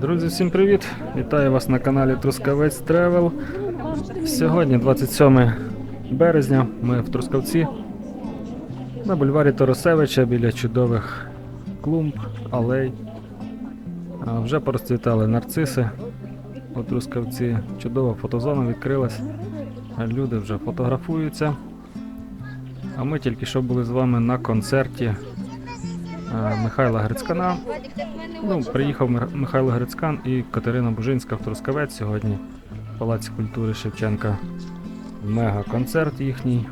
Друзі, всім привіт! Вітаю вас на каналі Трускавець Тревел. Сьогодні 27 березня. Ми в Трускавці на бульварі Торосевича біля чудових клумб, алей. А, Вже порозцвітали нарциси у Трускавці. Чудова фотозона відкрилась. Люди вже фотографуються. А ми тільки що були з вами на концерті Михайла Грицькана. Ну, приїхав Михайло Грицькан і Катерина Бужинська в Трускавець сьогодні. в Палаці культури Шевченка. Мега-концерт їхній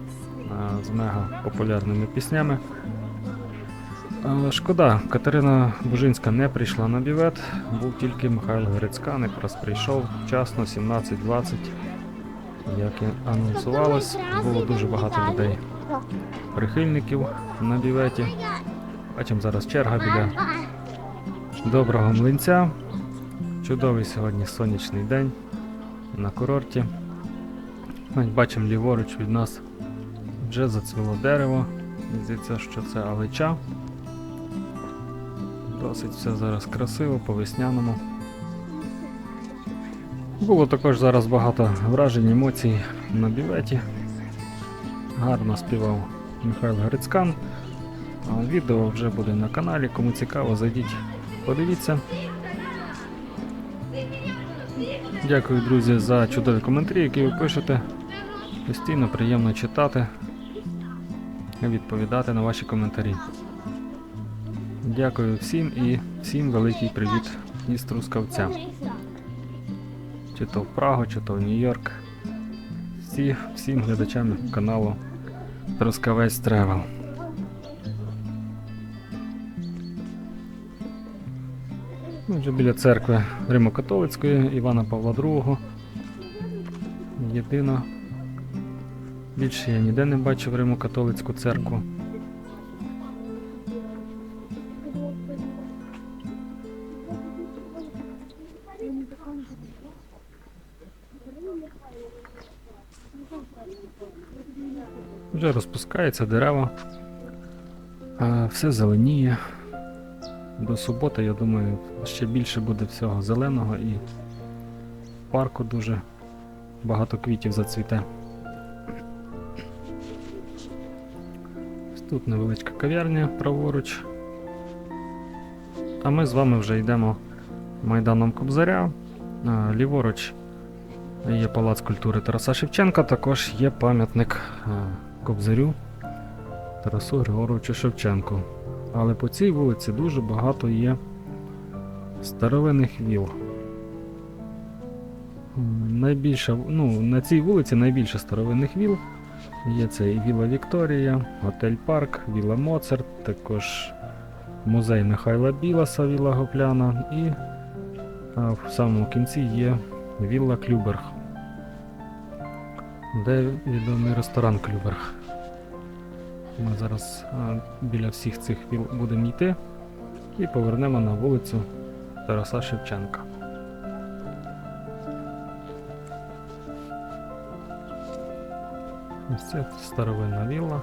з мега популярними піснями. Шкода, Катерина Бужинська не прийшла на бівет, був тільки Михайло Грицькан, якраз прийшов вчасно, 17.20. Як і анонсувалось, було дуже багато людей, прихильників на біветі. Бачимо зараз черга біля Доброго млинця. Чудовий сьогодні сонячний день на курорті. Бачимо ліворуч від нас вже зацвіло дерево. Здається, що це алича. Досить все зараз красиво, по-весняному. Було також зараз багато вражень, емоцій на біветі. Гарно співав Михайло Грицькан. Відео вже буде на каналі. Кому цікаво, зайдіть, подивіться. Дякую, друзі, за чудові коментарі, які ви пишете. Постійно приємно читати і відповідати на ваші коментарі. Дякую всім і всім великий привіт із Трускавця. Чи то в Прагу, чи то в Нью-Йорк. Всі, всім глядачам каналу Трускавець Тревел. Ми вже біля церкви Римо-католицької Івана Павла II. Єдина. Більше я ніде не бачив Римо-католицьку церкву. Вже розпускаються дерева. Все зеленіє. До суботи, я думаю, ще більше буде всього зеленого і в парку дуже багато квітів зацвіте. Тут невеличка кав'ярня праворуч. А ми з вами вже йдемо майданом Кобзаря. Ліворуч є Палац культури Тараса Шевченка, також є пам'ятник Кобзарю Тарасу Григоровичу Шевченку. Але по цій вулиці дуже багато є старовинних віл. Найбільше, ну, на цій вулиці найбільше старовинних віл. Є це і Віла Вікторія, Готель Парк, Віла Моцарт, також музей Михайла Біласа, Віла Гопляна і а, в самому кінці є Вілла Клюберг, де відомий ресторан Клюберг. Ми зараз біля всіх цих віл будемо йти і повернемо на вулицю Тараса Шевченка. Ось це старовинна вілла.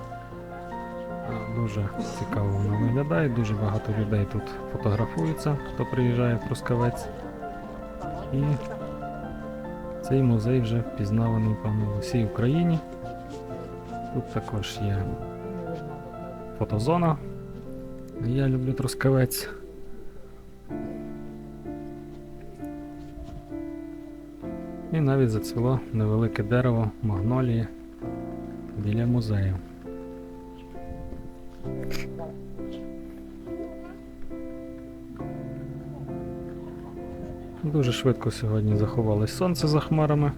Дуже цікаво вона виглядає, дуже багато людей тут фотографується, хто приїжджає в Трускавець. І цей музей вже впізнаваний, певно, в усій Україні. Тут також є фотозона. Я люблю трускавець. І навіть зацвіло невелике дерево магнолії біля музею. Дуже швидко сьогодні заховалось сонце за хмарами.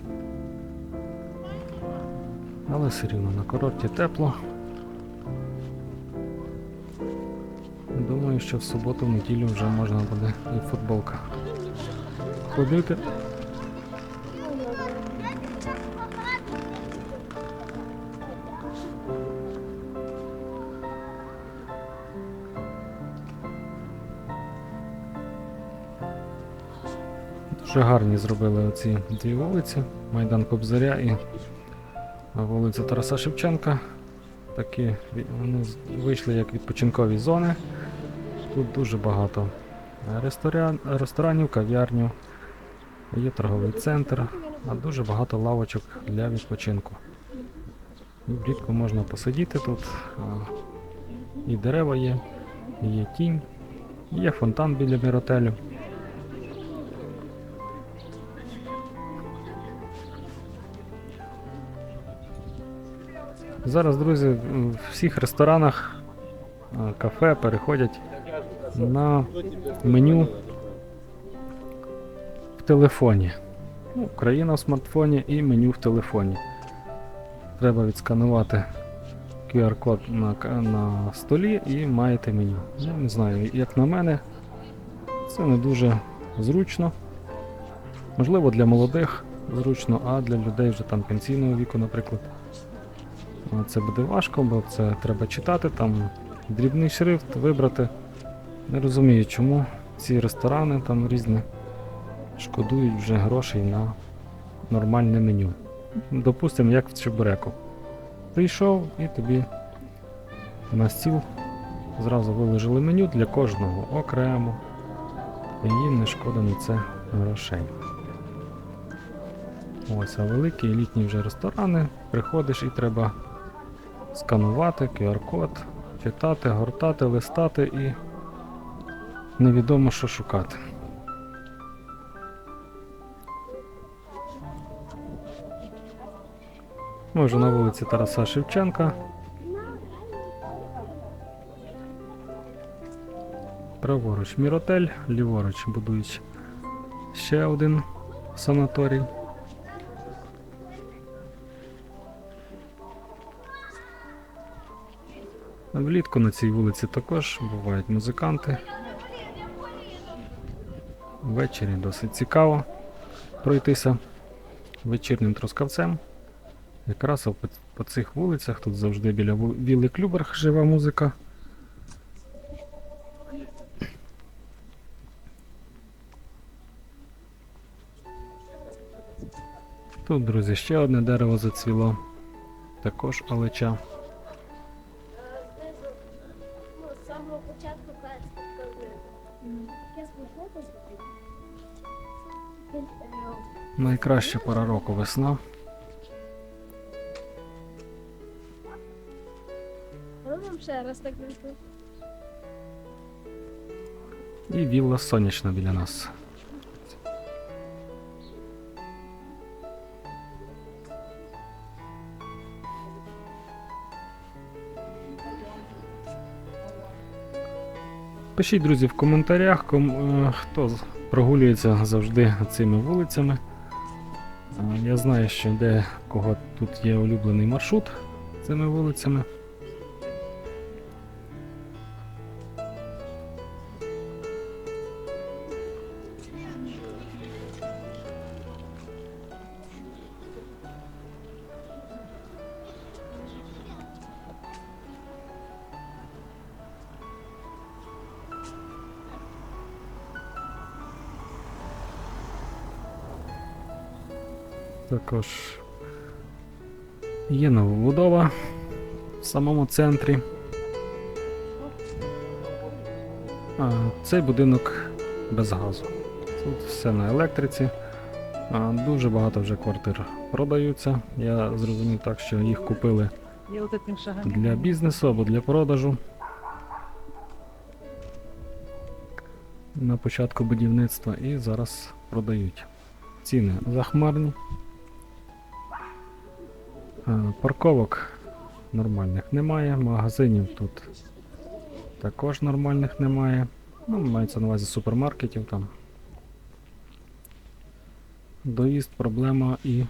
Але все рівно на курорті тепло. Думаю, що в суботу, в неділю вже можна буде і в футболках ходити. Дуже гарні зробили оці дві вулиці, Майдан Кобзаря і вулиця Тараса Шевченка. Такі вони вийшли як відпочинкові зони. Тут дуже багато ресторан, ресторанів, кав'ярню, є торговий центр, а дуже багато лавочок для відпочинку. І влітку можна посидіти тут. І дерева є, і є тінь, є фонтан біля міротелю. Зараз, друзі, в всіх ресторанах, кафе переходять на меню в телефоні. Ну, Україна в смартфоні і меню в телефоні. Треба відсканувати QR-код на, на столі і маєте меню. Ну, не знаю, як на мене, це не дуже зручно. Можливо, для молодих зручно, а для людей вже там пенсійного віку, наприклад. Це буде важко, бо це треба читати, там дрібний шрифт вибрати. Не розумію, чому ці ресторани там різні шкодують вже грошей на нормальне меню. Допустимо, як в Чебуреку. Прийшов і тобі на стіл зразу виложили меню для кожного окремо. І їм не шкода на це грошей. Ось, а великі елітні вже ресторани. Приходиш і треба сканувати QR-код, читати, гортати, листати і невідомо що шукати. Ми вже на вулиці Тараса Шевченка. Праворуч Міротель, ліворуч будують ще один санаторій. Влітку на цій вулиці також бувають музиканти. Ввечері досить цікаво пройтися вечірнім трускавцем. Якраз по, цих вулицях тут завжди біля Вілли Клюберг жива музика. Тут, друзі, ще одне дерево зацвіло. Також алеча. Знизу, ну, з самого початку спочатку Найкраща пора року весна. Робимо ще раз так вийшло. І вілла сонячна біля нас. Пишіть, друзі, в коментарях, ком, е, хто прогулюється завжди цими вулицями. Е, Я знаю, що де кого тут є улюблений маршрут цими вулицями. Також є новобудова в самому центрі. А, цей будинок без газу. Тут все на електриці. А, дуже багато вже квартир продаються. Я зрозумів так, що їх купили для бізнесу або для продажу. На початку будівництва і зараз продають. Ціни захмарні. Е, Парковок нормальних немає, магазинів тут також нормальних немає. Ну, мається на увазі супермаркетів там. Доїзд проблема і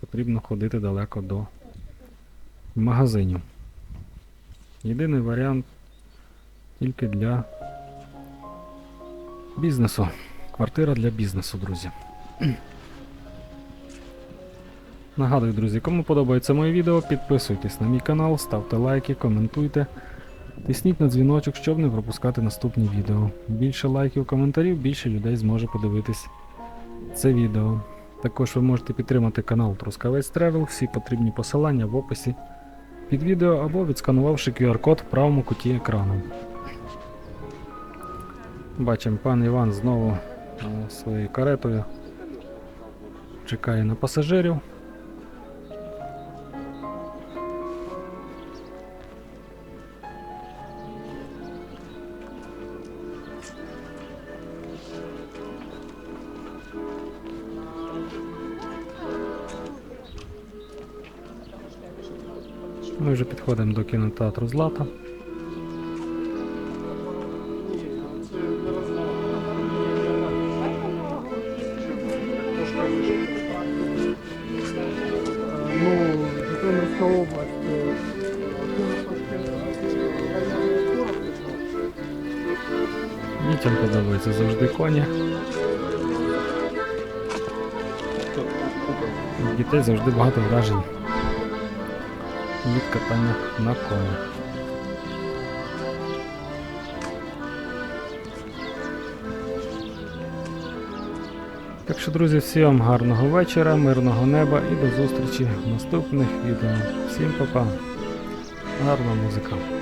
потрібно ходити далеко до магазинів. Єдиний варіант тільки для бізнесу. Квартира для бізнесу, друзі. Нагадую, друзі, кому подобається моє відео, підписуйтесь на мій канал, ставте лайки, коментуйте. Тисніть на дзвіночок, щоб не пропускати наступні відео. Більше лайків, коментарів, більше людей зможе подивитись це відео. Також ви можете підтримати канал Трускавець Тревел, всі потрібні посилання в описі під відео або відсканувавши QR-код в правому куті екрану. Бачимо, пан Іван знову е, своєю каретою чекає на пасажирів. Ми вже підходимо до кінотеатру Злата. Ну, Житомирська область. Дітям подобається завжди коні. У Дітей завжди багато вражень від катання на коні. Так що, друзі, всім гарного вечора, мирного неба і до зустрічі в наступних відео. Всім па-па. Гарна музика.